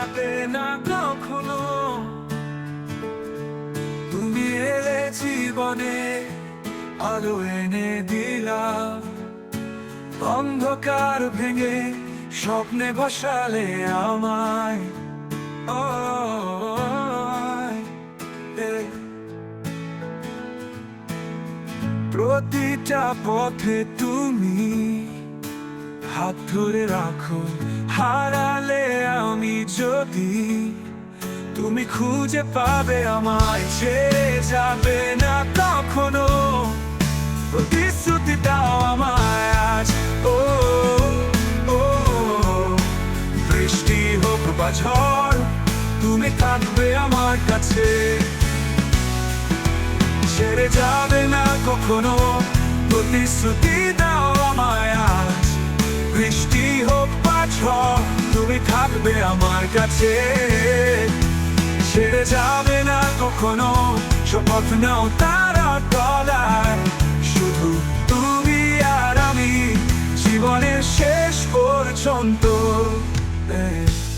যাবে না কখনো? তুমি এলে জীবনে আলো এনে দিলা। অন্ধকার ভেঙে স্বপ্নে বসালে আমায়। ও প্রতিটা পথে তুমি হাত ধরে রাখো আমি যদি তুমি খুঁজে পাবে আমায় ছেড়ে যাবে না কখনো। প্রতিশ্রুতি দাও আমায় আজ। ও, বৃষ্টি হোক বা ঝড়, তুমি থাকবে আমার কাছে। ছেড়ে যাবে না কখনো। প্রতিশ্রুতি দাও থাকবে আমার কাছে? ছেড়ে যাবে না কখনো? শপথ নাও তারা তলায় শুধু তুমি আর আমি জীবনের শেষ পর্যন্ত।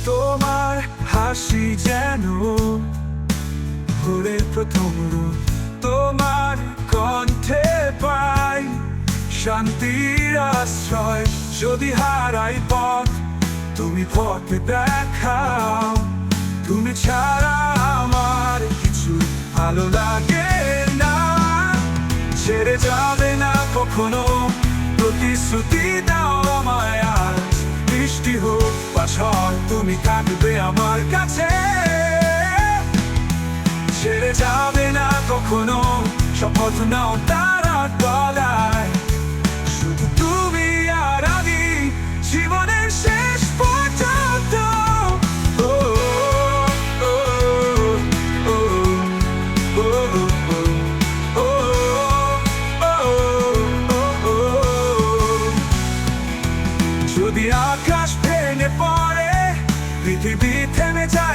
তোমার হাসি যেন ভোরের প্রথম তোমার কণ্ঠে পাই। শান্তির আশ্রয় যদি হারাই পথ তুমি পথে দেখাও, তুমি ছাড়া আমার কিছু ভালো লাগে না। ছেড়ে যাবে না কখনো, প্রতিশ্রুতি দাও আমায় আজ বৃষ্টি হোক বা ঝড়, তুমি থাকবে আমার কাছে। ছেড়ে যাবে না কখনো, শপথ নাও তারা গলায় লাইনে পড়ে পৃথিবী থেমে যায়।